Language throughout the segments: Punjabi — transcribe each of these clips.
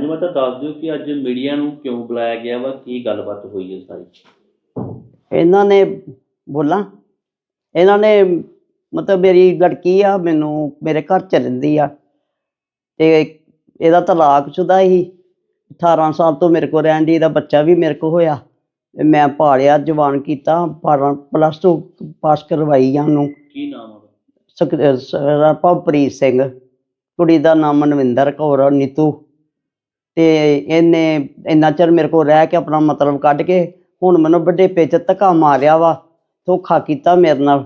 ਹਾਂਜੀ ਮੈਂ ਤਾਂ ਦੱਸ ਦਿਓ ਕਿ ਅੱਜ ਮੀਡੀਆ ਨੂੰ ਕਿਉਂ ਬੁਲਾਇਆ ਗਿਆ ਵਾ? ਕੀ ਗੱਲਬਾਤ ਹੋਈ ਹੈ ਸਾਰੀ? ਇਹਨਾਂ ਨੇ ਬੋਲਾਂ। ਇਹਨਾਂ ਨੇ ਮਤਲਬ ਮੇਰੀ ਲੜਕੀ ਆ ਮੈਨੂੰ ਮੇਰੇ ਘਰ ਚ ਰਹਿੰਦੀ ਆ। ਤੇ ਇਹਦਾ ਤਲਾਕਸ਼ੁਦਾ ਹੀ 18 ਸਾਲ ਤੋਂ ਮੇਰੇ ਕੋਲ ਰਹਿਣ ਦੀ ਇਹਦਾ ਬੱਚਾ ਵੀ ਮੇਰੇ ਕੋਲ ਹੋਇਆ। ਤੇ ਮੈਂ ਪਾਲਿਆ ਜਵਾਨ ਕੀਤਾ 12 ਪਲੱਸ 2 ਪਾਸ ਕਰਵਾਈ ਆ ਉਹਨੂੰ। ਕੀ ਨਾਮ ਉਹਦਾ? ਭਵਪ੍ਰੀਤ ਸਿੰਘ। ਕੁੜੀ ਦਾ ਨਾਮ ਮਨਵਿੰਦਰ ਕੌਰ ਨੀਤੂ। ਤੇ ਇਹਨੇ ਇੰਨਾ ਚਿਰ ਮੇਰੇ ਕੋਲ ਰਹਿ ਕੇ ਆਪਣਾ ਮਤਲਬ ਕੱਢ ਕੇ ਹੁਣ ਮੈਨੂੰ ਵੱਡੇ ਚ ਧੱਕਾ ਮਾਰਿਆ ਵਾ, ਧੋਖਾ ਕੀਤਾ ਮੇਰੇ ਨਾਲ।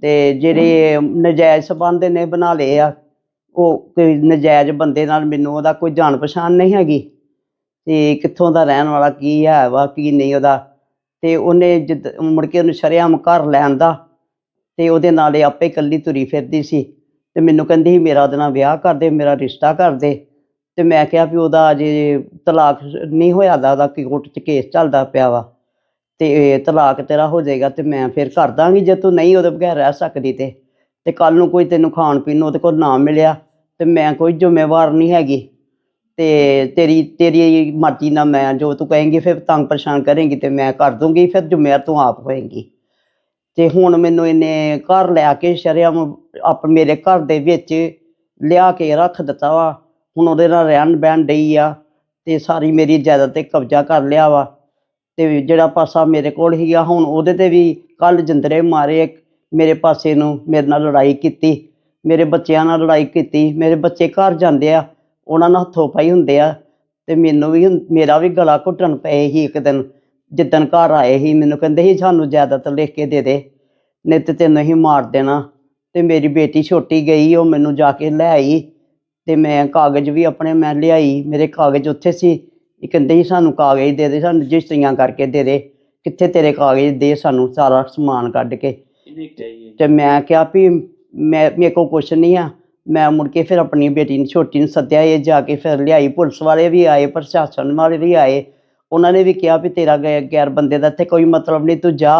ਤੇ ਜਿਹੜੇ ਨਜਾਇਜ਼ ਸਬੰਧ ਨੇ ਬਣਾ ਲਏ ਆ, ਉਹ ਕੋਈ ਨਜਾਇਜ਼ ਬੰਦੇ ਨਾਲ ਮੈਨੂੰ ਉਹਦਾ ਕੋਈ ਜਾਣ ਪਛਾਣ ਨਹੀਂ ਹੈਗੀ। ਤੇ ਕਿੱਥੋਂ ਦਾ ਰਹਿਣ ਵਾਲਾ, ਕੀ ਹੈ ਵਾ, ਕੀ ਨਹੀਂ ਉਹਦਾ। ਤੇ ਉਹਨੇ ਜਿੱਦ, ਮੁੜ ਕੇ ਉਹਨੂੰ ਸ਼ਰੇਆਮ ਘਰ ਲੈਣ ਦਾ, ਤੇ ਉਹਦੇ ਨਾਲ ਇਹ ਆਪੇ ਇਕੱਲੀ ਤੁਰੀ ਫਿਰਦੀ ਸੀ। ਤੇ ਮੈਨੂੰ ਕਹਿੰਦੀ ਸੀ, ਮੇਰਾ ਉਹਦੇ ਨਾਲ ਵਿਆਹ ਕਰ ਦੇ, ਮੇਰਾ ਰਿਸ਼ਤਾ ਕਰ ਦੇ। ਤੇ ਮੈਂ ਕਿਹਾ ਵੀ ਉਹਦਾ ਅਜੇ ਤਲਾਕ ਨਹੀਂ ਹੋਇਆ ਦਾ, ਉਹਦਾ ਕੋਰਟ 'ਚ ਕੇਸ ਚੱਲਦਾ ਪਿਆ ਵਾ। ਤੇ ਇਹ ਤਲਾਕ ਤੇਰਾ ਹੋ ਜਾਏਗਾ ਤੇ ਮੈਂ ਫਿਰ ਕਰ ਦਾਂਗੀ, ਜੇ ਤੂੰ ਨਹੀਂ ਉਹਦੇ ਬਗੈਰ ਰਹਿ ਸਕਦੀ ਤੇ। ਤੇ ਕੱਲ ਨੂੰ ਕੋਈ ਤੈਨੂੰ ਖਾਣ ਪੀਣ ਨੂੰ ਉਹਦੇ ਕੋਲ ਨਾ ਮਿਲਿਆ, ਤੇ ਮੈਂ ਕੋਈ ਜ਼ਿੰਮੇਵਾਰ ਨਹੀਂ ਹੈਗੀ। ਤੇ ਤੇਰੀ ਤੇਰੀ ਮਰਜ਼ੀ ਨਾਲ ਮੈਂ ਜੋ ਤੂੰ ਕਹੇਂਗੀ ਫਿਰ ਤੰਗ ਪਰੇਸ਼ਾਨ ਕਰੇਂਗੀ ਤੇ ਮੈਂ ਕਰ ਦੂੰਗੀ, ਫਿਰ ਜ਼ਿੰਮੇਵਾਰ ਤੂੰ ਆਪ ਹੋਏਂਗੀ। ਤੇ ਹੁਣ ਮੈਨੂੰ ਇਹਨੇ ਘਰ ਲਿਆ ਕੇ ਸ਼ਰੇਆਮ ਆਪ ਮੇਰੇ ਘਰ ਦੇ ਵਿੱਚ ਲਿਆ ਕੇ ਰੱਖ ਦਿੱਤਾ ਵਾ। ਹੁਣ ਉਹਦੇ ਨਾਲ ਰਹਿਣ ਬਹਿਣ ਡਈ ਆ ਤੇ ਸਾਰੀ ਮੇਰੀ ਜਾਇਦਾਦ ਤੇ ਕਬਜ਼ਾ ਕਰ ਲਿਆ ਵਾ। ਤੇ ਜਿਹੜਾ ਪਾਸਾ ਮੇਰੇ ਕੋਲ ਹੀਗਾ ਹੁਣ ਉਹਦੇ ਤੇ ਵੀ ਕੱਲ ਜਿੰਦਰੇ ਮਾਰੇ ਮੇਰੇ ਪਾਸੇ ਨੂੰ, ਮੇਰੇ ਨਾਲ ਲੜਾਈ ਕੀਤੀ, ਮੇਰੇ ਬੱਚਿਆਂ ਨਾਲ ਲੜਾਈ ਕੀਤੀ, ਮੇਰੇ ਬੱਚੇ ਘਰ ਜਾਂਦੇ ਆ, ਉਹਨਾਂ ਨਾਲ ਹੱਥੋਂ ਪਾਈ ਹੁੰਦੇ ਆ ਤੇ ਮੈਨੂੰ ਵੀ ਹੁਣ- ਮੇਰਾ ਵੀ ਗਲਾ ਘੁੱਟਣ ਪਏ ਸੀ ਇੱਕ ਦਿਨ, ਜਿੱਦਣ ਘਰ ਆਏ ਸੀ, ਮੈਨੂੰ ਕਹਿੰਦੇ ਸੀ ਸਾਨੂੰ ਜਾਇਦਾਦ ਲਿਖ ਕੇ ਦੇ ਦੇ, ਨਹੀਂ ਤੇ ਤੈਨੂੰ ਹੀ ਮਾਰ ਦੇਣਾ। ਤੇ ਮੇਰੀ ਬੇਟੀ ਛੋਟੀ ਗਈ, ਉਹ ਮੈਨੂੰ ਜਾ ਕੇ ਲੈ ਆਈ ਤੇ ਮੈਂ ਕਾਗਜ਼ ਵੀ ਆਪਣੇ ਮੈਂ ਲਿਆਈ ਮੇਰੇ ਕਾਗਜ਼ ਉੱਥੇ ਸੀ। ਇਹ ਕਹਿੰਦੇ ਸੀ ਸਾਨੂੰ ਕਾਗਜ਼ ਦੇ ਦੇ ਸਾਨੂੰ ਰਜਿਸਟਰੀਆਂ ਕਰਕੇ ਦੇ ਦੇ। ਕਿੱਥੇ ਤੇਰੇ ਕਾਗਜ਼ ਦੇ ਸਾਨੂੰ ਸਾਰਾ ਸਮਾਨ ਕੱਢ ਕੇ। ਤੇ ਮੈਂ ਕਿਹਾ ਵੀ ਮੈਂ ਮੇਰੇ ਕੋਲ ਕੁਛ ਨਹੀਂ ਆ। ਮੈਂ ਮੁੜ ਕੇ ਫਿਰ ਆਪਣੀ ਬੇਟੀ ਨੂੰ ਛੋਟੀ ਨੂੰ ਸੱਦਿਆ ਇਹ ਜਾ ਕੇ ਫਿਰ ਲਿਆਈ। ਪੁਲਿਸ ਵਾਲੇ ਵੀ ਆਏ ਪ੍ਰਸ਼ਾਸਨ ਵਾਲੇ ਵੀ ਆਏ। ਉਹਨਾਂ ਨੇ ਵੀ ਕਿਹਾ ਵੀ ਤੇਰਾ ਗੈਰ ਬੰਦੇ ਦਾ ਇੱਥੇ ਕੋਈ ਮਤਲਬ ਨਹੀਂ ਤੂੰ ਜਾ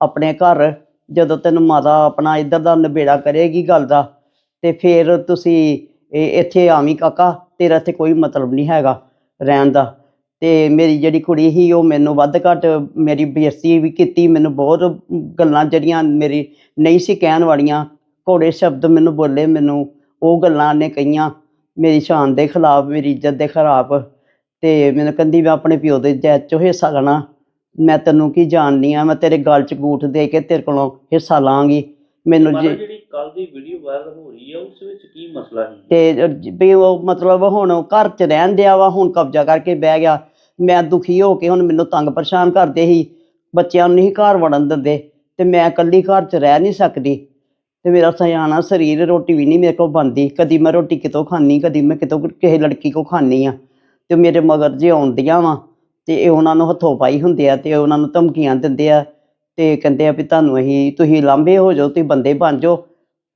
ਆਪਣੇ ਘਰ। ਜਦੋਂ ਤੈਨੂੰ ਮਾਤਾ ਆਪਣਾ ਇੱਧਰ ਦਾ ਨਿਬੇੜਾ ਕਰੇਗੀ ਗੱਲ ਦਾ ਤੇ ਫਿਰ ਤੁਸੀਂ ਇਹ ਇੱਥੇ ਆਵੀਂ ਕਾਕਾ ਤੇਰਾ ਇੱਥੇ ਕੋਈ ਮਤਲਬ ਨਹੀਂ ਹੈਗਾ ਰਹਿਣ ਦਾ। ਤੇ ਮੇਰੀ ਜਿਹੜੀ ਕੁੜੀ ਸੀ ਉਹ ਮੈਨੂੰ ਵੱਧ ਘੱਟ ਮੇਰੀ ਬੇਇੱਜ਼ਤੀ ਵੀ ਕੀਤੀ। ਮੈਨੂੰ ਬਹੁਤ ਗੱਲਾਂ ਜਿਹੜੀਆਂ ਮੇਰੀ ਨਹੀਂ ਸੀ ਕਹਿਣ ਵਾਲੀਆਂ ਘੋੜੇ ਸ਼ਬਦ ਮੈਨੂੰ ਬੋਲੇ ਮੈਨੂੰ ਉਹ ਗੱਲਾਂ ਨੇ ਕਹੀਆਂ। ਮੇਰੀ ਸ਼ਾਨ ਦੇ ਖਿਲਾਫ ਮੇਰੀ ਇੱਜ਼ਤ ਦੇ ਖਿਲਾਫ। ਤੇ ਮੈਨੂੰ ਕਹਿੰਦੀ ਮੈਂ ਆਪਣੇ ਪਿਓ ਦੇ ਜੈਤ ਚੋਂ ਹਿੱਸਾ ਲੈਣਾ। ਮੈਂ ਤੈਨੂੰ ਕੀ ਜਾਣਦੀ ਆ? ਮੈਂ ਤੇਰੇ ਗਲ 'ਚ ਗੂਠ ਦੇ ਕੇ ਤੇਰੇ ਕੋਲੋਂ ਹਿੱਸਾ ਲਾਂਗੀ। ਮੈਨੂੰ ਜੀ ਕੱਲ ਦੀ ਵੀਡੀਓ ਵਾਇਰਲ ਹੋ ਰਹੀ ਹੈ ਉਸ ਵਿੱਚ ਕੀ ਮਸਲਾ ਹੈ ਤੇ ਵੀ ਉਹ ਮਤਲਬ ਹੁਣ ਉਹ ਘਰ 'ਚ ਰਹਿਣ ਦਿਆ ਵਾ, ਹੁਣ ਕਬਜ਼ਾ ਕਰਕੇ ਬਹਿ ਗਿਆ। ਮੈਂ ਦੁਖੀ ਹੋ ਕੇ ਹੁਣ ਮੈਨੂੰ ਤੰਗ ਪਰੇਸ਼ਾਨ ਕਰਦੇ ਸੀ। ਬੱਚਿਆਂ ਨੂੰ ਨਹੀਂ ਘਰ ਵੜਨ ਦਿੰਦੇ, ਤੇ ਮੈਂ ਇਕੱਲੀ ਘਰ 'ਚ ਰਹਿ ਨਹੀਂ ਸਕਦੀ। ਤੇ ਮੇਰਾ ਸਿਆਣਾ ਸਰੀਰ, ਰੋਟੀ ਵੀ ਨਹੀਂ ਮੇਰੇ ਕੋਲ ਬਣਦੀ। ਕਦੀ ਮੈਂ ਰੋਟੀ ਕਿਤੋਂ ਖਾਣੀ ਕਦੀ ਮੈਂ ਕਿਤੋਂ ਕਿਸੇ ਲੜਕੀ ਕੋ ਖਾਣੀ ਆ ਤੇ ਮੇਰੇ ਮਗਰ ਜੇ ਆਉਂਦੀਆਂ ਵਾ, ਤੇ ਇਹ ਉਹਨਾਂ ਨੂੰ ਹੱਥੋਂ ਪਾਈ ਹੁੰਦੇ ਆ, ਤੇ ਉਹਨਾਂ ਨੂੰ ਧਮਕੀਆਂ ਦਿੰਦੇ ਆ। ਤੇ ਕਹਿੰਦੇ ਆ ਵੀ ਤੁਹਾਨੂੰ ਅਸੀਂ, ਤੁਸੀਂ ਲਾਂਭੇ ਹੋ ਜਾਓ, ਤੁਸੀਂ ਬੰਦੇ ਬਣ ਜਾਓ।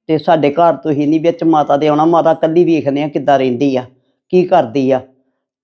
ਤੇ ਸਾਡੇ ਘਰ ਤੁਸੀਂ ਨਹੀਂ ਵਿੱਚ ਮਾਤਾ ਦੇ ਆਉਣਾ, ਮਾਤਾ ਕੱਲੀ ਵੇਖਦੇ ਆ ਕਿੱਦਾਂ ਰਹਿੰਦੀ ਆ, ਕੀ ਕਰਦੀ ਆ।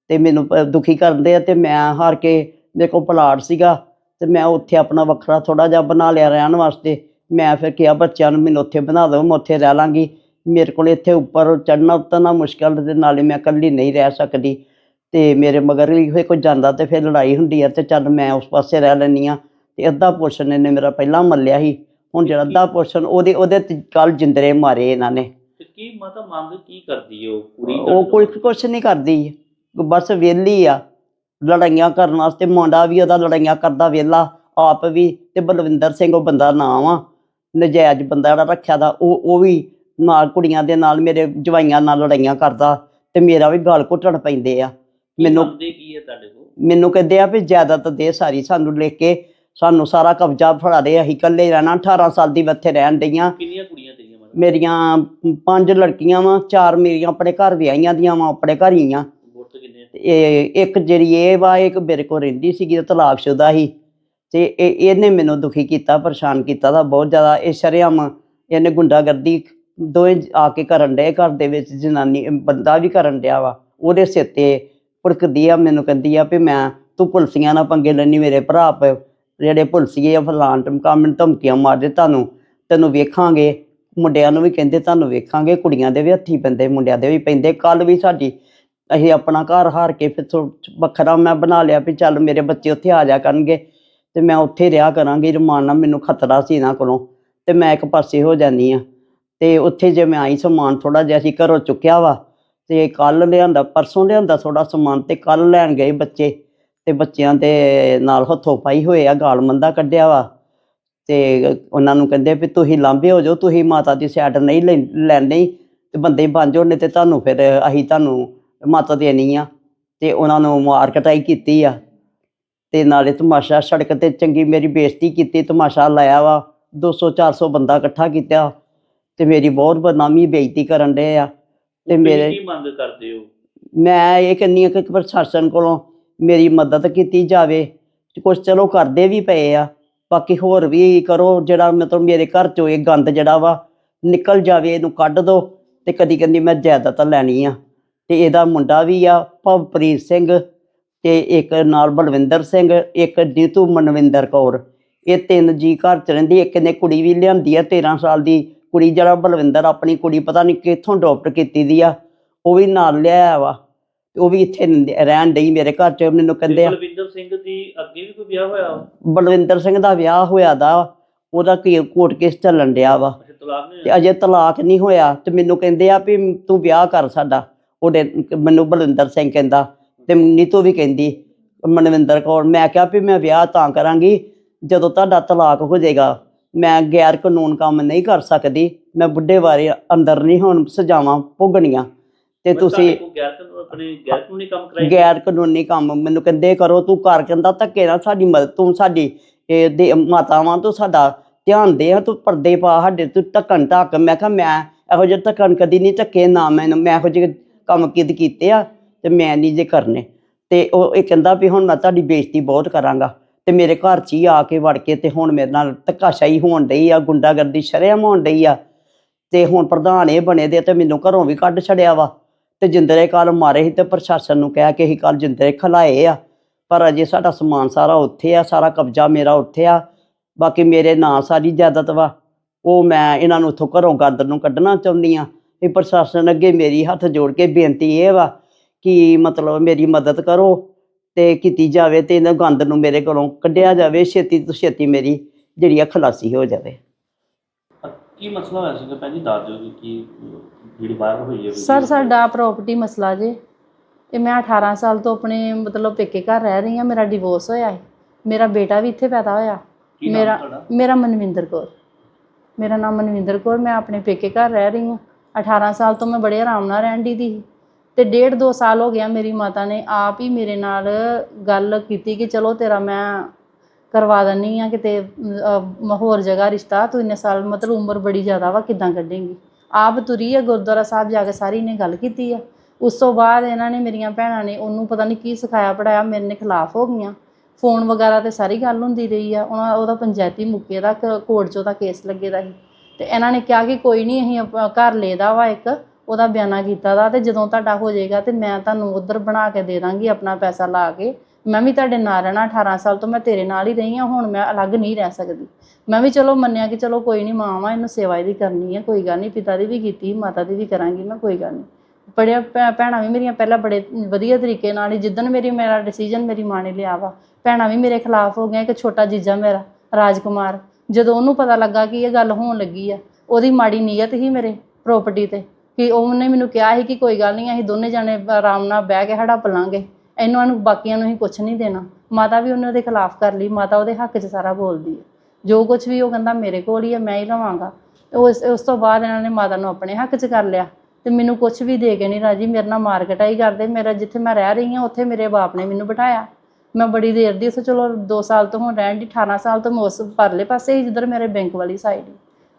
ਤੇ ਮੈਨੂੰ ਪ- ਦੁਖੀ ਕਰਦੇ ਆ ਤੇ ਮੈਂ ਹਾਰ ਕੇ ਮੇਰੇ ਕੋਲ ਪਲਾਟ ਸੀਗਾ ਤੇ ਮੈਂ ਉੱਥੇ ਆਪਣਾ ਵੱਖਰਾ ਥੋੜਾ ਜਿਹਾ ਬਣਾ ਲਿਆ ਰਹਿਣ ਵਾਸਤੇ। ਮੈਂ ਫਿਰ ਕਿਹਾ, ਬੱਚਿਆਂ ਨੂੰ ਮੈਨੂੰ ਉੱਥੇ ਬਣਾ ਦਿਓ, ਮੈਂ ਉੱਥੇ ਰਹਿ ਲਾਂਗੀ। ਮੇਰੇ ਕੋਲ ਇੱਥੇ ਉੱਪਰ ਚੜਨਾ ਉਤਰਨਾ ਮੁਸ਼ਕਲ ਦੇ ਨਾਲੇ ਮੈਂ ਇਕੱਲੀ ਨਹੀਂ ਰਹਿ ਸਕਦੀ। ਤੇ ਮੇਰੇ ਮਗਰ ਵੀ ਹੋਏ ਕੋਈ ਜਾਂਦਾ ਤੇ ਫਿਰ ਲੜਾਈ ਹੁੰਦੀ ਆ ਤੇ ਚੱਲ ਮੈਂ ਉਸ ਪਾਸੇ ਰਹਿ ਲੈਂਦੀ ਆ। ਤੇ ਅੱਧਾ ਪੁਰਸ਼ ਨੇ ਮੇਰਾ ਪਹਿਲਾਂ ਮੱਲਿਆ ਸੀ। ਹੁਣ ਜਿਹੜਾ ਅੱਧਾ ਪੋਰਸ਼ਨ ਉਹਦੇ ਉਹਦੇ ਤੇ ਕੱਲ ਜਿੰਦਰੇ ਮਾਰੇ ਇਹਨਾਂ ਨੇ। ਤੇ ਕੀ ਮਾਤਾ ਮੰਗ ਕੀ ਕਰਦੀ ਉਹ ਕੁੜੀ ਉਹ ਕੋਈ ਕੁਛ ਨਹੀਂ ਕਰਦੀ। ਬਸ ਵਿਹਲੀ ਆ। ਲੜਾਈਆਂ ਕਰਨ ਵਾਸਤੇ ਮੁੰਡਾ ਵੀ ਉਹਦਾ ਲੜਾਈਆਂ ਕਰਦਾ ਵਿਹਲਾ। ਆਪ ਵੀ ਤੇ ਬਲਵਿੰਦਰ ਸਿੰਘ ਉਹ ਬੰਦਾ ਨਾਮ ਆ। ਨਜਾਇਜ਼ ਬੰਦਾ ਜਿਹੜਾ ਰੱਖਿਆ ਦਾ ਉਹ ਉਹ ਵੀ ਨਾਲ ਕੁੜੀਆਂ ਦੇ ਨਾਲ ਮੇਰੇ ਜਵਾਈਆਂ ਨਾਲ ਲੜਾਈਆਂ ਕਰਦਾ ਤੇ ਮੇਰਾ ਵੀ ਗਲ ਘੁੱਟਣ ਪੈਂਦੇ ਆ। ਮੈਨੂੰ ਮੰਗਦੇ ਕੀ ਹੈ ਤੁਹਾਡੇ ਕੋਲ? ਮੈਨੂੰ ਕਹਿੰਦੇ ਆ ਵੀ ਜਾਇਦਾਦ ਦੇ ਸਾਰੀ ਸਾਨੂੰ ਲੈ ਕੇ ਸਾਨੂੰ ਸਾਰਾ ਕਬਜ਼ਾ ਫੜਾ ਦੇ ਅਸੀਂ ਇਕੱਲੇ ਰਹਿਣਾ 18 ਸਾਲ ਦੀ ਬੱਥੇ ਰਹਿਣ ਡਈਆਂ ਕਿੰਨੀਆਂ ਕੁੜੀਆਂ ਤੇਰੀਆਂ ਮੇਰੀਆਂ ਪੰਜ ਲੜਕੀਆਂ ਵਾ ਚਾਰ ਮੇਰੀਆਂ ਆਪਣੇ ਘਰ ਵਿਆਹੀਆਂ ਦੀਆਂ ਵਾ ਆਪਣੇ ਘਰ ਹੀ ਆ। ਗੁੱਟ ਕਿੰਨੇ ਤੇ ਇਹ ਇੱਕ ਜਿਹੜੀ ਇਹ ਵਾ ਇੱਕ ਮੇਰੇ ਕੋਲ ਰਹਿੰਦੀ ਸੀਗੀ ਉਹ ਤਲਾਕਸ਼ੁਦਾ ਸੀ। ਤੇ ਇਹ ਇਹਨੇ ਮੈਨੂੰ ਦੁਖੀ ਕੀਤਾ ਪਰੇਸ਼ਾਨ ਕੀਤਾ ਦਾ ਬਹੁਤ ਜ਼ਿਆਦਾ ਇਹ ਸ਼ਰੇਆਮ ਇਹਨੇ ਗੁੰਡਾਗਰਦੀ ਦੋਵੇਂ ਆ ਕੇ ਕਰਨ ਡਏ ਘਰ ਦੇ ਵਿੱਚ ਜਨਾਨੀ ਬੰਦਾ ਵੀ ਕਰਨ ਡਿਆ ਵਾ। ਉਹਦੇ ਸਿਰ ਤੇ ਭੁੜਕਦੀ ਆ ਮੈਨੂੰ ਕਹਿੰਦੀ ਆ ਵੀ ਮੈਂ ਤੂੰ ਪੁਲਸੀਆਂ ਨਾਲ ਪੰਗੇ ਲੈਣੀ ਮੇਰੇ ਭਰਾ ਪ ਜਿਹੜੇ ਪੁਲਸੀਏ ਆ ਫਲਾਨ ਟਮਕਾ ਮੈਨੂੰ ਧਮਕੀਆਂ ਮਾਰਦੇ ਤੁਹਾਨੂੰ। ਤੈਨੂੰ ਵੇਖਾਂਗੇ। ਮੁੰਡਿਆਂ ਨੂੰ ਵੀ ਕਹਿੰਦੇ, ਤੁਹਾਨੂੰ ਵੇਖਾਂਗੇ। ਕੁੜੀਆਂ ਦੇ ਵੀ ਹੱਥੀ ਪੈਂਦੇ, ਮੁੰਡਿਆਂ ਦੇ ਵੀ ਪੈਂਦੇ। ਕੱਲ ਵੀ ਸਾਡੀ, ਅਸੀਂ ਆਪਣਾ ਘਰ ਹਾਰ ਕੇ ਫਿਰ ਵੱਖਰਾ ਮੈਂ ਬਣਾ ਲਿਆ ਵੀ ਚੱਲ ਮੇਰੇ ਬੱਚੇ ਉੱਥੇ ਆ ਜਾ ਕਰਨਗੇ। ਤੇ ਮੈਂ ਉੱਥੇ ਰਿਹਾ ਕਰਾਂਗੀ। ਰਮਾਨ ਨਾਲ ਮੈਨੂੰ ਖਤਰਾ ਸੀ ਇਹਨਾਂ ਕੋਲੋਂ। ਤੇ ਮੈਂ ਇੱਕ ਪਾਸੇ ਹੋ ਜਾਂਦੀ ਆ ਤੇ ਉੱਥੇ ਜੇ ਮੈਂ ਆਈ ਸਮਾਨ ਥੋੜਾ ਜਿਹਾ ਅਸੀਂ ਘਰੋਂ ਚੁੱਕਿਆ ਵਾ। ਤੇ ਕੱਲ ਲਿਆਂਦਾ, ਪਰਸੋਂ ਲਿਆਂਦਾ ਥੋੜਾ ਸਮਾਨ ਤੇ ਕੱਲ ਲੈਣ ਗਏ ਬੱਚੇ। ਤੇ ਬੱਚਿਆਂ ਦੇ ਨਾਲ ਹੱਥੋਂ ਪਾਈ ਹੋਏ ਆ ਗਾਲ ਮੰਦਾ ਕੱਢਿਆ ਵਾ। ਤੇ ਉਹਨਾਂ ਨੂੰ ਕਹਿੰਦੇ ਵੀ ਤੁਸੀਂ ਲਾਂਭੇ ਹੋ ਜਾਓ ਤੁਸੀਂ ਮਾਤਾ ਦੀ ਸਾਈਡ ਨਹੀਂ ਲੈਣੀ ਤੇ ਬੰਦੇ ਬਣ ਜਾਓ ਨਹੀਂ ਤੇ ਤੁਹਾਨੂੰ ਫਿਰ ਅਸੀਂ ਤੁਹਾਨੂੰ ਮਾਤਾ ਦੇਣੀ ਆ। ਤੇ ਉਹਨਾਂ ਨੂੰ ਮਾਰ ਕਟਾਈ ਕੀਤੀ ਆ। ਤੇ ਨਾਲੇ ਤਮਾਸ਼ਾ ਸੜਕ ਤੇ ਚੰਗੀ ਮੇਰੀ ਬੇਇੱਜ਼ਤੀ ਕੀਤੀ ਤਮਾਸ਼ਾ ਲਾਇਆ ਵਾ। 200 400 ਬੰਦਾ ਇਕੱਠਾ ਕੀਤਾ। ਤੇ ਮੇਰੀ ਬਹੁਤ ਬਦਨਾਮੀ ਬੇਇੱਜ਼ਤੀ ਕਰਨ ਦੇ ਆ। ਤੇ ਮੇਰੇ ਕੀ ਮੰਗ ਕਰਦੇ ਹੋ? ਮੈਂ ਇਹ ਕਹਿੰਦੀ ਹਾਂ ਕਿ ਪ੍ਰਸ਼ਾਸਨ ਕੋਲੋਂ ਮੇਰੀ ਮਦਦ ਕੀਤੀ ਜਾਵੇ। ਕੁਝ ਚਲੋ ਕਰਦੇ ਵੀ ਪਏ ਆ। ਬਾਕੀ ਹੋਰ ਵੀ ਕਰੋ, ਜਿਹੜਾ ਮਤਲਬ ਮੇਰੇ ਘਰ ਚੋਂ ਇਹ ਗੰਦ ਜਿਹੜਾ ਵਾ ਨਿਕਲ ਜਾਵੇ, ਇਹਨੂੰ ਕੱਢ ਦੋ ਤੇ ਕਦੀ ਕਹਿੰਦੀ ਮੈਂ ਜਾਇਦਾਦ ਲੈਣੀ ਆ। ਤੇ ਇਹਦਾ ਮੁੰਡਾ ਵੀ ਆ, ਭਵਪ੍ਰੀਤ ਸਿੰਘ ਤੇ ਇੱਕ ਨਾਲ ਬਲਵਿੰਦਰ ਸਿੰਘ, ਇੱਕ ਨੀਤੂ ਮਨਵਿੰਦਰ ਕੌਰ। ਇਹ ਤਿੰਨ ਜੀ ਘਰ ਚ ਰਹਿੰਦੀ, ਇੱਕ ਨੇ ਕੁੜੀ ਵੀ ਲਿਆਂਦੀ ਆ 13 ਸਾਲ ਦੀ। ਕੁੜੀ ਜਿਹੜਾ ਬਲਵਿੰਦਰ, ਆਪਣੀ ਕੁੜੀ ਪਤਾ ਨਹੀਂ ਕਿੱਥੋਂ ਅਡਾਪਟ ਕੀਤੀ ਦੀ ਆ, ਉਹ ਵੀ ਨਾਲ ਲਿਆਇਆ ਵਾ। ਉਹ ਵੀ ਇੱਥੇ ਰਹਿਣ ਡਈ ਮੇਰੇ ਘਰ ਚ ਮੈਨੂੰ ਕਹਿੰਦੇ ਆ। ਬਲਵਿੰਦਰ ਸਿੰਘ ਦੀ ਅੱਗੇ ਵੀ ਕੋਈ ਵਿਆਹ ਹੋਇਆ? ਬਲਵਿੰਦਰ ਸਿੰਘ ਦਾ ਵਿਆਹ ਹੋਇਆ ਦਾ ਉਹਦਾ ਕੀ ਕੋਰਟ ਕੇਸ ਚੱਲਣ ਡਿਆ ਵਾ। ਤੇ ਅਜੇ ਤਲਾਕ ਨਹੀਂ ਹੋਇਆ ਤੇ ਮੈਨੂੰ ਕਹਿੰਦੇ ਆ ਵੀ ਤੂੰ ਵਿਆਹ ਕਰ ਸਾਡਾ। ਉਹਦੇ ਮੈਨੂੰ ਬਲਵਿੰਦਰ ਸਿੰਘ ਕਹਿੰਦਾ ਤੇ ਨੀਤੂ ਵੀ ਕਹਿੰਦੀ ਮਨਵਿੰਦਰ ਕੌਰ ਮੈਂ ਕਿਹਾ ਵੀ ਮੈਂ ਵਿਆਹ ਤਾਂ ਕਰਾਂਗੀ ਜਦੋਂ ਤੁਹਾਡਾ ਤਲਾਕ ਹੋ ਜਾਏਗਾ ਮੈਂ ਗੈਰ ਕਾਨੂੰਨ ਕੰਮ ਨਹੀਂ ਕਰ ਸਕਦੀ ਮੈਂ ਬੁੱਢੇ ਬਾਰੇ ਅੰਦਰ ਨਹੀਂ ਹੁਣ ਸਜ਼ਾਵਾਂ ਭੋਗਣੀਆਂ। ਤੇ ਤੁਸੀਂ ਗੈਰ ਆਪਣੇ ਗੈਰ ਕਾਨੂੰਨੀ ਕੰਮ ਕਰਾਈ ਗੈਰ ਕਾਨੂੰਨੀ ਕੰਮ। ਮੈਨੂੰ ਕਹਿੰਦੇ ਕਰੋ, ਤੂੰ ਕਰ ਕਹਿੰਦਾ ਧੱਕੇ ਨਾਲ ਸਾਡੀ ਮਦਦ, ਤੂੰ ਸਾਡੀ, ਇਹ ਦੇ ਮਾਤਾਵਾਂ ਤੋਂ ਸਾਡਾ ਧਿਆਨ ਦੇ ਤੂੰ ਪਰਦੇ ਪਾ ਸਾਡੇ, ਤੂੰ ਧੱਕਣ ਧੱਕ। ਮੈਂ ਕਿਹਾ, ਮੈਂ ਇਹੋ ਜਿਹੇ ਧੱਕਣ ਕਦੀ ਨਹੀਂ ਧੱਕੇ, ਨਾ ਮੈਨੂੰ, ਮੈਂ ਇਹੋ ਜਿਹੇ ਕੰਮ ਕਿਦ ਕੀਤੇ ਆ, ਤੇ ਮੈਂ ਨਹੀਂ ਜੇ ਕਰਨੇ। ਤੇ ਉਹ ਇਹ ਕਹਿੰਦਾ ਵੀ ਹੁਣ ਮੈਂ ਤੁਹਾਡੀ ਬੇਇੱਜ਼ਤੀ ਬਹੁਤ ਕਰਾਂਗਾ। ਤੇ ਮੇਰੇ ਘਰ 'ਚ ਹੀ ਆ ਕੇ ਵੜ ਕੇ ਤੇ ਹੁਣ ਮੇਰੇ ਨਾਲ ਧੱਕਾਸ਼ਾਹੀ ਹੋਣ ਡਈ ਆ, ਗੁੰਡਾਗਰਦੀ ਸ਼ਰੇਆਮ ਹੋਣ ਡਈ ਆ। ਤੇ ਹੁਣ ਪ੍ਰਧਾਨ ਇਹ ਬਣੇ ਦੇ ਤੇ ਮੈਨੂੰ ਘਰੋਂ ਵੀ ਕੱਢ ਛੜਿਆ ਵਾ। ਤੇ ਜਿੰਦਰੇ ਕੱਲ ਮਾਰੇ ਸੀ ਤੇ ਪ੍ਰਸ਼ਾਸਨ ਨੂੰ ਕਿਹਾ ਕਿ ਅਸੀਂ ਕੱਲ ਜਿੰਦਰੇ ਖਲਾਏ ਆ। ਪਰ ਅਜੇ ਸਾਡਾ ਸਮਾਨ ਸਾਰਾ ਉੱਥੇ ਆ, ਸਾਰਾ ਕਬਜ਼ਾ ਮੇਰਾ ਉੱਥੇ ਆ। ਬਾਕੀ ਮੇਰੇ ਨਾਂ ਸਾਰੀ ਜਾਇਦਾਦ ਵਾ। ਉਹ ਮੈਂ ਇਹਨਾਂ ਨੂੰ ਉੱਥੋਂ ਘਰੋਂ ਗੰਦ ਨੂੰ ਕੱਢਣਾ ਚਾਹੁੰਦੀ ਆ। ਇਹ ਪ੍ਰਸ਼ਾਸਨ ਅੱਗੇ ਮੇਰੀ ਹੱਥ ਜੋੜ ਕੇ ਬੇਨਤੀ ਇਹ ਵਾ ਕਿ ਮਤਲਬ ਮੇਰੀ ਮਦਦ ਕਰੋ ਤੇ ਕੀਤੀ ਜਾਵੇ ਤੇ ਇਹਨਾਂ ਗੰਦ ਨੂੰ ਮੇਰੇ ਕੋਲੋਂ ਕੱਢਿਆ ਜਾਵੇ, ਛੇਤੀ ਤੋਂ ਛੇਤੀ ਮੇਰੀ ਜਿਹੜੀ ਆ ਖਲਾਸੀ ਹੋ ਜਾਵੇ। ਕੀ ਮਸਲਾ ਹੋਇਆ ਸੀਗਾ ਭੈਣ ਜੀ? ਦੱਸ ਦਿਓ ਜੀ ਜਿਹੜੀ ਬਾਹਰ ਹੋਈ ਹੈ? ਸਰ ਸਾਡਾ ਪ੍ਰਾਪਰਟੀ ਮਸਲਾ ਜੇ। ਤੇ ਮੈਂ 18 ਸਾਲ ਤੋਂ ਆਪਣੇ ਮਤਲਬ ਪੇਕੇ ਘਰ ਰਹਿ ਰਹੀ ਹਾਂ ਮੇਰਾ ਡਿਵੋਰਸ ਹੋਇਆ ਹੈ। ਮੇਰਾ ਬੇਟਾ ਵੀ ਇੱਥੇ ਪੈਦਾ ਹੋਇਆ। ਮੇਰਾ ਮੇਰਾ ਮਨਵਿੰਦਰ ਕੌਰ। ਮੇਰਾ ਨਾਮ ਮਨਵਿੰਦਰ ਕੌਰ ਮੈਂ ਆਪਣੇ ਪੇਕੇ ਘਰ ਰਹਿ ਰਹੀ ਹਾਂ। 18 ਸਾਲ ਤੋਂ ਮੈਂ ਬੜੇ ਆਰਾਮ ਨਾਲ ਰਹਿਣ ਦੀ ਸੀ। ਤੇ ਡੇਢ ਦੋ ਸਾਲ ਹੋ ਗਿਆ ਮੇਰੀ ਮਾਤਾ ਨੇ ਆਪ ਹੀ ਮੇਰੇ ਨਾਲ ਗੱਲ ਕੀਤੀ ਕਿ ਚਲੋ ਤੇਰਾ ਮੈਂ ਕਰਵਾ ਦਿੰਨੀ ਆ ਕਿਤੇ ਹੋਰ ਜਗ੍ਹਾ ਰਿਸ਼ਤਾ। ਤੂੰ ਇੰਨੇ ਸਾਲ ਮਤਲਬ ਉਮਰ ਬੜੀ ਜ਼ਿਆਦਾ ਵਾ ਕਿੱਦਾਂ ਕੱਢੇਂਗੀ? ਆਪ ਤੁਰੀ ਆ, ਗੁਰਦੁਆਰਾ ਸਾਹਿਬ ਜਾ ਕੇ ਸਾਰੀ ਨੇ ਗੱਲ ਕੀਤੀ ਆ। ਉਸ ਤੋਂ ਬਾਅਦ ਇਹਨਾਂ ਨੇ ਮੇਰੀਆਂ ਭੈਣਾਂ ਨੇ ਉਹਨੂੰ ਪਤਾ ਨਹੀਂ ਕੀ ਸਿਖਾਇਆ ਪੜਾਇਆ ਮੇਰੇ ਨੇ ਖਿਲਾਫ ਹੋ ਗਈਆਂ। ਫੋਨ ਵਗੈਰਾ ਤੇ ਸਾਰੀ ਗੱਲ ਹੁੰਦੀ ਰਹੀ ਆ। ਉਹਨਾਂ ਉਹਦਾ ਪੰਚਾਇਤੀ ਮੁੱਕੇ ਦਾ ਕੋਰਟ 'ਚ ਉਹਦਾ ਕੇਸ ਲੱਗੇ ਦਾ ਸੀ। ਤੇ ਇਹਨਾਂ ਨੇ ਕਿਹਾ ਕਿ ਕੋਈ ਨਹੀਂ ਅਸੀਂ ਆਪ- ਘਰ ਲੈਦਾ ਵਾ ਇੱਕ, ਉਹਦਾ ਬਿਆਨਾ ਕੀਤਾ ਦਾ ਤੇ ਜਦੋਂ ਤੁਹਾਡਾ ਹੋ ਜਾਏਗਾ ਤੇ ਮੈਂ ਤੁਹਾਨੂੰ ਉਧਰ ਬਣਾ ਕੇ ਦੇ ਦਾਂਗੀ, ਆਪਣਾ ਪੈਸਾ ਲਾ ਕੇ। ਮੈਂ ਵੀ ਤੁਹਾਡੇ ਨਾਲ ਰਹਿਣਾ 18 ਸਾਲ ਤੋਂ ਮੈਂ ਤੇਰੇ ਨਾਲ ਹੀ ਰਹੀ ਹਾਂ, ਹੁਣ ਮੈਂ ਅਲੱਗ ਨਹੀਂ ਰਹਿ ਸਕਦੀ। ਮੈਂ ਵੀ ਚਲੋ ਮੰਨਿਆ ਕਿ ਚਲੋ ਕੋਈ ਨਹੀਂ, ਮਾਂ ਵਾ, ਇਹਨੂੰ ਸੇਵਾ ਇਹਦੀ ਕਰਨੀ ਹੈ ਕੋਈ ਗੱਲ ਨਹੀਂ, ਪਿਤਾ ਦੀ ਵੀ ਕੀਤੀ, ਮਾਤਾ ਦੀ ਵੀ ਕਰਾਂਗੀ ਮੈਂ, ਕੋਈ ਗੱਲ ਨਹੀਂ। ਬੜਿਆ ਭੈਣਾਂ ਵੀ ਮੇਰੀਆਂ ਪਹਿਲਾਂ ਬੜੇ ਵਧੀਆ ਤਰੀਕੇ ਨਾਲ ਹੀ, ਜਿੱਦਣ ਮੇਰੀ, ਮੇਰਾ ਡਿਸੀਜਨ ਮੇਰੀ ਮਾਂ ਨੇ ਲਿਆ ਵਾ, ਭੈਣਾਂ ਵੀ ਮੇਰੇ ਖਿਲਾਫ ਹੋ ਗਈਆਂ, ਇੱਕ ਛੋਟਾ ਜੀਜਾ ਮੇਰਾ, ਰਾਜਕੁਮਾਰ। ਜਦੋਂ ਉਹਨੂੰ ਪਤਾ ਲੱਗਾ ਕਿ ਇਹ ਗੱਲ ਹੋਣ ਲੱਗੀ ਆ, ਉਹਦੀ ਮਾੜੀ ਨੀਅਤ ਹੀ ਮੇਰੇ ਪ੍ਰਾਪਰਟੀ ਤੇ, ਕਿ ਉਹਨੇ ਮੈਨੂੰ ਕਿਹਾ ਸੀ ਕਿ ਕੋਈ ਗੱਲ ਨਹੀਂ, ਅਸੀਂ ਦੋਨੇ ਜਾਣੇ ਆਰਾਮ ਨਾਲ ਬਹਿ ਕੇ ਹੜੱਪ ਲਾਂਗੇ। ਇਹਨਾਂ ਨੂੰ ਬਾਕੀਆਂ ਨੂੰ ਅਸੀਂ ਕੁਝ ਨਹੀਂ ਦੇਣਾ। ਮਾਤਾ ਵੀ ਉਹਨੇ ਉਹਦੇ ਖਿਲਾਫ ਕਰ ਲਈ ਮਾਤਾ ਉਹਦੇ ਹੱਕ 'ਚ ਸਾਰਾ ਬੋਲਦੀ ਹੈ। ਜੋ ਕੁਝ ਵੀ ਉਹ ਕਹਿੰਦਾ ਮੇਰੇ ਕੋਲ ਹੀ ਹੈ ਮੈਂ ਹੀ ਲਵਾਂਗਾ। ਤੇ ਉਸ ਉਸ ਤੋਂ ਬਾਅਦ ਇਹਨਾਂ ਨੇ ਮਾਤਾ ਨੂੰ ਆਪਣੇ ਹੱਕ 'ਚ ਕਰ ਲਿਆ। ਤੇ ਮੈਨੂੰ ਕੁਝ ਵੀ ਦੇ ਕੇ ਨਹੀਂ ਰਾਜੀ ਮੇਰੇ ਨਾਲ ਮਾਰਕਟਾਈ ਕਰਦੇ। ਮੇਰਾ ਜਿੱਥੇ ਮੈਂ ਰਹਿ ਰਹੀ ਹਾਂ ਉੱਥੇ ਮੇਰੇ ਬਾਪ ਨੇ ਮੈਨੂੰ ਬਿਠਾਇਆ। ਮੈਂ ਬੜੀ ਦੇਰ ਦੀ ਉੱਥੇ ਚਲੋ 2 ਸਾਲ ਤੋਂ ਹੁਣ ਰਹਿਣ ਦੀ 18 ਸਾਲ ਤੋਂ ਮੈਂ ਉਸ ਪਰਲੇ ਪਾਸੇ ਹੀ ਜਿੱਧਰ ਮੇਰੇ ਬੈਂਕ ਵਾਲੀ ਸਾਈਡ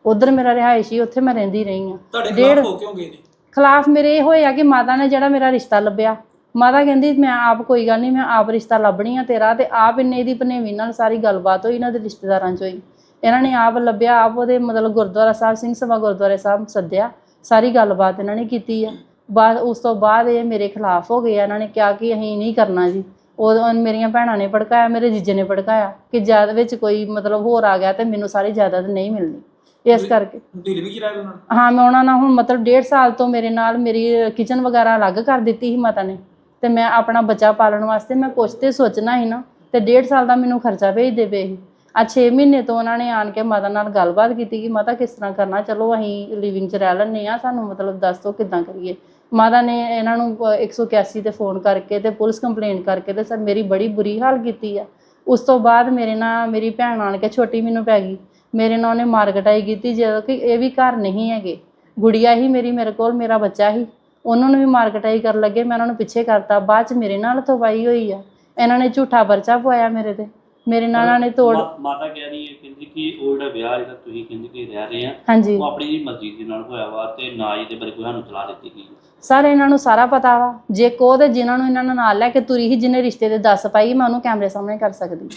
ਉਧਰ ਮੇਰਾ ਰਿਹਾਇਸ਼ ਉੱਥੇ ਮੈਂ ਰਹਿੰਦੀ ਰਹੀ ਹਾਂ। ਤੁਹਾਡੇ ਖਿਲਾਫ ਹੋ ਕਿਉਂ ਗਏ ਨੇ? ਖਿਲਾਫ ਮੇਰੇ ਇਹ ਹੋਇਆ ਕਿ ਮਾਤਾ ਨੇ ਜਿਹੜਾ ਮੇਰਾ ਰਿਸ਼ਤਾ ਲੱਭਿਆ। ਮਾਤਾ ਕਹਿੰਦੀ ਮੈਂ ਆਪ ਕੋਈ ਗੱਲ ਨਹੀਂ ਮੈਂ ਆਪ ਰਿਸ਼ਤਾ ਲੱਭਣੀ ਆ ਤੇਰਾ ਤੇ ਆਪ ਇੰਨੇ ਇਹਦੀ ਭਨੇਵੀਂ ਨਾਲ ਸਾਰੀ ਗੱਲਬਾਤ ਹੋਈ ਇਹਨਾਂ ਦੇ ਰਿਸ਼ਤੇਦਾਰਾਂ 'ਚ ਹੋਈ ਇਹਨਾਂ ਨੇ ਆਪ ਲੱਭਿਆ ਆਪ ਉਹਦੇ ਮਤਲਬ ਗੁਰਦੁਆਰਾ ਸਾਹਿਬ ਸਿੰਘ ਸਭਾ ਗੁਰਦੁਆਰੇ ਸਾਹਿਬ ਸੱਦਿਆ ਸਾਰੀ ਗੱਲਬਾਤ ਇਹਨਾਂ ਨੇ ਕੀਤੀ ਆ। ਬਾਅਦ ਉਸ ਤੋਂ ਬਾਅਦ ਇਹ ਮੇਰੇ ਖਿਲਾਫ ਹੋ ਗਏ। ਇਹਨਾਂ ਨੇ ਕਿਹਾ ਕਿ ਅਸੀਂ ਨਹੀਂ ਕਰਨਾ ਜੀ। ਉਹ ਮੇਰੀਆਂ ਭੈਣਾਂ ਨੇ ਭੜਕਾਇਆ ਮੇਰੇ ਜੀਜੇ ਨੇ ਭੜਕਾਇਆ ਕਿ ਜਾਇਦਾਦ ਵਿੱਚ ਕੋਈ ਮਤਲਬ ਹੋਰ ਆ ਗਿਆ ਤੇ ਮੈਨੂੰ ਸਾਰੀ ਜਾਇਦਾਦ ਨਹੀਂ ਮਿਲਣੀ। ਇਸ ਕਰਕੇ ਚ ਰਹਿ ਰਹੇ ਉਹਨਾਂ ਹਾਂ ਮੈਂ ਉਹਨਾਂ ਨਾਲ ਹੁਣ ਮਤਲਬ ਡੇਢ ਸਾਲ ਤੋਂ ਮੇਰੇ ਨਾਲ ਮੇਰੀ ਕਿਚਨ ਵਗੈਰਾ ਅਲੱਗ ਕਰ ਦਿੱਤੀ ਸੀ ਮਾਤਾ ਨੇ। ਤੇ ਮੈਂ ਆਪਣਾ ਬੱਚਾ ਪਾਲਣ ਵਾਸਤੇ ਮੈਂ ਕੁਛ ਤੇ ਸੋਚਣਾ ਸੀ ਨਾ ਤੇ ਡੇਢ ਸਾਲ ਦਾ ਮੈਨੂੰ ਖਰਚਾ ਭੇਜ ਦੇ ਪਏ ਸੀ। ਆ 6 ਮਹੀਨੇ ਤੋਂ ਉਹਨਾਂ ਨੇ ਆਣ ਕੇ ਮਾਤਾ ਨਾਲ ਗੱਲਬਾਤ ਕੀਤੀ ਕਿ ਮਾਤਾ ਕਿਸ ਤਰ੍ਹਾਂ ਕਰਨਾ ਚਲੋ ਅਸੀਂ ਲਿਵਿੰਗ 'ਚ ਰਹਿ ਲੈਂਦੇ ਆ ਸਾਨੂੰ ਮਤਲਬ ਦੱਸ ਦਿਓ ਕਿੱਦਾਂ ਕਰੀਏ। ਮਾਤਾ ਨੇ ਇਹਨਾਂ ਨੂੰ ਅ, 181 ਤੇ ਫੋਨ ਕਰਕੇ ਤੇ ਪੁਲਿਸ ਕੰਪਲੇਂਟ ਕਰਕੇ ਤੇ ਸਰ ਮੇਰੀ ਬੜੀ ਬੁਰੀ ਹਾਲ ਕੀਤੀ ਆ। ਉਸ ਤੋਂ ਬਾਅਦ ਮੇਰੇ ਨਾਲ ਮੇਰੀ ਭੈਣ ਆਣ ਕੇ ਛੋਟੀ ਮੈਨੂੰ ਪੈ ਗਈ। ਮੇਰੇ ਨਾਲ ਉਹਨੇ ਮਾਰਕਟਾਈ ਕੀਤੀ ਜਦੋਂ ਕਿ ਇਹ ਵੀ ਘਰ ਨਹੀਂ ਹੈਗੇ। ਗੁੜੀਆ ਹੀ ਮੇਰੀ ਮੇਰੇ ਕੋਲ ਮੇਰਾ ਬੱਚਾ ਹੀ। ਉਹਨਾਂ ਨੂੰ ਵੀ ਮਾਰਕਟਾਈ ਕਰਨ ਲੱਗੇ ਮੈਂ ਉਹਨਾਂ ਨੂੰ ਪਿੱਛੇ ਕਰਤਾ ਬਾਅਦ ਚ ਮੇਰੇ ਨਾਲ ਤਵਾਈ ਹੋਈ ਆ। ਇਹਨਾਂ ਨੇ ਝੂਠਾ ਪਰਚਾ ਪਵਾਇਆ ਮੇਰੇ ਤੇ। ਮੇਰੇ ਨਾਲ ਇਹਨਾਂ ਨੇ ਤੋੜ ਮਾ- ਮਾਤਾ ਕਹਿ ਰਹੀ ਹੈ ਕਹਿੰਦੀ ਕਿ ਉਹ ਜਿਹੜਾ ਵਿਆਹ ਜਿਹੜਾ ਤੁਸੀਂ ਕਹਿੰਦੇ ਕਿ ਰਹਿ ਰਹੇ ਆ ਹਾਂਜੀ। ਉਹ ਆਪਣੀ ਜੀ ਮਰਜ਼ੀ ਦੇ ਨਾਲ ਹੋਇਆ ਵਾ ਤੇ ਨਾ ਜੀ ਦੇ ਬਾਰੇ ਕੋਈ ਸਾਨੂੰ ਸਲਾਹ ਦਿੱਤੀ ਗਈ ਸਰ ਇਹਨਾਂ ਨੂੰ ਸਾਰਾ ਪਤਾ ਵਾ। ਜੇ ਕੋ ਤੇ ਜਿਨ੍ਹਾਂ ਨੂੰ ਇਹਨਾਂ ਨੇ ਨਾਲ ਲੈ ਕੇ ਤੁਰੀ ਸੀ ਜਿਹਨੇ ਰਿਸ਼ਤੇ ਦੇ ਦੱਸ ਪਾਈ ਮੈਂ ਉਹਨੂੰ ਕੈਮਰੇ ਸਾਹਮਣੇ ਕਰ ਸਕਦੀ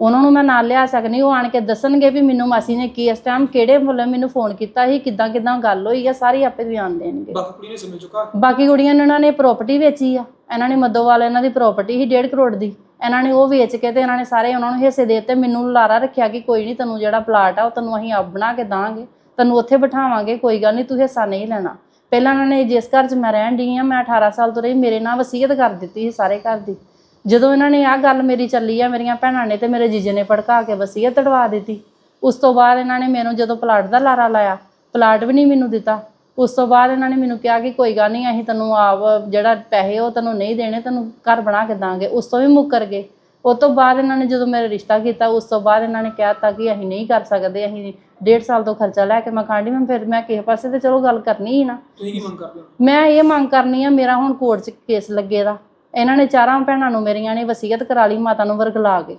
ਉਹਨਾਂ ਨੂੰ ਮੈਂ ਨਾਲ ਲਿਆ ਸਕਦੀ ਉਹ ਆਣ ਕੇ ਦੱਸਣਗੇ ਵੀ ਮੈਨੂੰ ਮਾਸੀ ਨੇ ਕੀ ਇਸ ਟਾਈਮ ਕਿਹੜੇ ਮੁੱਲੇ ਮੈਨੂੰ ਫੋਨ ਕੀਤਾ ਸੀ ਕਿੱਦਾਂ ਕਿੱਦਾਂ ਗੱਲ ਹੋਈ ਆ ਸਾਰੀ ਆਪੇ ਬਿਆਨ ਦੇਣਗੇ। ਬਾਕੀ ਕੁੜੀ ਨੇ ਸਮਝ ਚੁੱਕਾ? ਬਾਕੀ ਕੁੜੀਆਂ ਨੇ ਉਹਨਾਂ ਨੇ ਪ੍ਰਾਪਰਟੀ ਵੇਚੀ ਆ। ਇਹਨਾਂ ਨੇ ਮੱਦੋਵਾਲ ਇਹਨਾਂ ਦੀ ਪ੍ਰਾਪਰਟੀ ਸੀ 1.5 ਕਰੋੜ ਦੀ। ਇਹਨਾਂ ਨੇ ਉਹ ਵੇਚ ਕੇ ਤੇ ਇਹਨਾਂ ਨੇ ਸਾਰੇ ਉਹਨਾਂ ਨੂੰ ਹਿੱਸੇ ਦੇ ਦਿੱਤੇ। ਮੈਨੂੰ ਲਾਰਾ ਰੱਖਿਆ ਕਿ ਕੋਈ ਨਹੀਂ ਤੈਨੂੰ ਜਿਹੜਾ ਪਲਾਟ ਆ ਉਹ ਤੈਨੂੰ ਅਸੀਂ ਆਪ ਬਣਾ ਕੇ ਦਾਂਗੇ। ਤੈਨੂੰ ਉੱਥੇ ਬਿਠਾਵਾਂਗੇ ਕੋਈ ਗੱਲ ਨਹੀਂ ਤੂੰ ਹਿੱਸਾ ਨਹੀਂ ਲੈਣਾ। ਪਹਿਲਾਂ ਇਹਨਾਂ ਨੇ ਜਿਸ ਘਰ 'ਚ ਮੈਂ ਰਹਿਣ ਡਈ ਆ ਮੈਂ 18 ਸਾਲ ਤੋਂ ਰਹੀ ਮੇਰੇ ਨਾਲ ਵਸੀਅਤ ਕਰ ਦਿੱਤੀ ਸੀ ਸਾਰੇ ਘਰ ਦੀ। ਜਦੋਂ ਇਹਨਾਂ ਨੇ ਆਹ ਗੱਲ ਮੇਰੀ ਚੱਲੀ ਆ ਮੇਰੀਆਂ ਭੈਣਾਂ ਨੇ ਤੇ ਮੇਰੇ ਜੀਜੇ ਨੇ ਭੜਕਾ ਕੇ ਵਸੀਅਤ ਤੜਵਾ ਦਿੱਤੀ। ਉਸ ਤੋਂ ਬਾਅਦ ਇਹਨਾਂ ਨੇ ਮੈਨੂੰ ਜਦੋਂ ਪਲਾਟ ਦਾ ਲਾਰਾ ਲਾਇਆ ਪਲਾਟ ਵੀ ਨਹੀਂ ਮੈਨੂੰ ਦਿੱਤਾ। ਉਸ ਤੋਂ ਬਾਅਦ ਇਹਨਾਂ ਨੇ ਮੈਨੂੰ ਕਿਹਾ ਕਿ ਕੋਈ ਗੱਲ ਨਹੀਂ ਅਸੀਂ ਤੈਨੂੰ ਆਪ ਜਿਹੜਾ ਪੈਸੇ ਉਹ ਤੈਨੂੰ ਨਹੀਂ ਦੇਣੇ ਤੈਨੂੰ ਘਰ ਬਣਾ ਕੇ ਦਾਂਗੇ। ਉਸ ਤੋਂ ਵੀ ਮੁੱਕਰ ਗਏ। ਉਸ ਤੋਂ ਬਾਅਦ ਇਹਨਾਂ ਨੇ ਜਦੋਂ ਮੇਰਾ ਰਿਸ਼ਤਾ ਕੀਤਾ ਉਸ ਤੋਂ ਬਾਅਦ ਇਹਨਾਂ ਨੇ ਕਿਹਾ ਤਾਂ ਕਿ ਅਸੀਂ ਨਹੀਂ ਕਰ ਸਕਦੇ ਅਸੀਂ ਡੇਢ ਸਾਲ ਤੋਂ ਖਰਚਾ ਲੈ ਕੇ ਮੈਂ ਕਾਂਡੀ ਮੈਂ ਫਿਰ ਮੈਂ ਕਿਸੇ ਪਾਸੇ ਤੇ ਚਲੋ ਗੱਲ ਕਰਨੀ ਹੀ ਨਾ। ਤੁਸੀਂ ਕੀ ਮੰਗ ਕਰਦੇ ਹੋ? ਮੈਂ ਇਹ ਮੰਗ ਕਰਨੀ ਆ ਮੇਰਾ ਹੁਣ ਕੋਰਟ 'ਚ ਕੇਸ ਲੱਗੇ ਦਾ। ਇਹਨਾਂ ਨੇ ਚਾਰਾਂ ਭੈਣਾਂ ਨੂੰ ਮੇਰੀਆਂ ਨੇ ਵਸੀਅਤ ਕਰਾ ਲਈ, ਮਾਤਾ ਨੂੰ ਵਰਗਲਾ ਕੇ।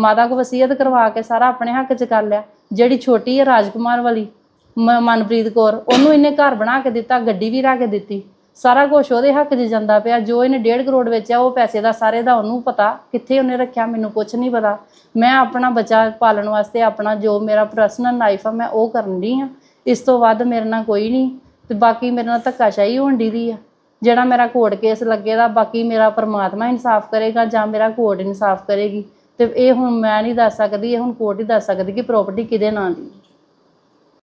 ਮਾਤਾ ਕੋ ਵਸੀਅਤ ਕਰਵਾ ਕੇ ਸਾਰਾ ਆਪਣੇ ਹੱਕ 'ਚ ਕਰ ਲਿਆ। ਜਿਹੜੀ ਛੋਟੀ ਹੈ ਰਾਜਕੁਮਾਰ ਵਾਲੀ, ਮ- ਮਨਪ੍ਰੀਤ ਕੌਰ, ਉਹਨੂੰ ਇਹਨੇ ਘਰ ਬਣਾ ਕੇ ਦਿੱਤਾ, ਗੱਡੀ ਵੀ ਰਾ ਕੇ ਦਿੱਤੀ। ਸਾਰਾ ਕੁਝ ਉਹਦੇ ਹੱਕ 'ਚ ਜਾਂਦਾ ਪਿਆ। ਜੋ ਇਹਨੇ 1.5 ਕਰੋੜ ਵੇਚਿਆ, ਉਹ ਪੈਸੇ ਦਾ ਸਾਰੇ ਦਾ ਉਹਨੂੰ ਪਤਾ। ਕਿੱਥੇ ਉਹਨੇ ਰੱਖਿਆ, ਮੈਨੂੰ ਕੁਝ ਨਹੀਂ ਪਤਾ। ਮੈਂ ਆਪਣਾ ਬੱਚਾ ਪਾਲਣ ਵਾਸਤੇ ਆਪਣਾ ਜੋ ਮੇਰਾ ਪਰਸਨਲ ਲਾਈਫ ਆ, ਮੈਂ ਉਹ ਕਰਨ ਦੀ ਆ। ਇਸ ਤੋਂ ਵੱਧ ਮੇਰੇ ਨਾਲ ਕੋਈ ਨਹੀਂ। ਤੇ ਬਾਕੀ ਮੇਰੇ ਨਾਲ ਧੱਕਾਸ਼ਾਹੀ ਹੋਣ ਦੀ ਦੀ ਆ। ਜਿਹੜਾ ਮੇਰਾ ਕੋਰਟ ਕੇਸ ਲੱਗੇਗਾ, ਬਾਕੀ ਮੇਰਾ ਪਰਮਾਤਮਾ ਇਨਸਾਫ ਕਰੇਗਾ ਜਾਂ ਮੇਰਾ ਕੋਰਟ ਇਨਸਾਫ ਕਰੇਗੀ। ਤੇ ਇਹ ਹੁਣ ਮੈਂ ਨਹੀਂ ਦੱਸ ਸਕਦੀ, ਇਹ ਹੁਣ ਕੋਰਟ ਹੀ ਦੱਸ ਸਕਦੀ ਕਿ ਪ੍ਰਾਪਰਟੀ ਕਿਹਦੇ ਨਾਂ ਦੀ।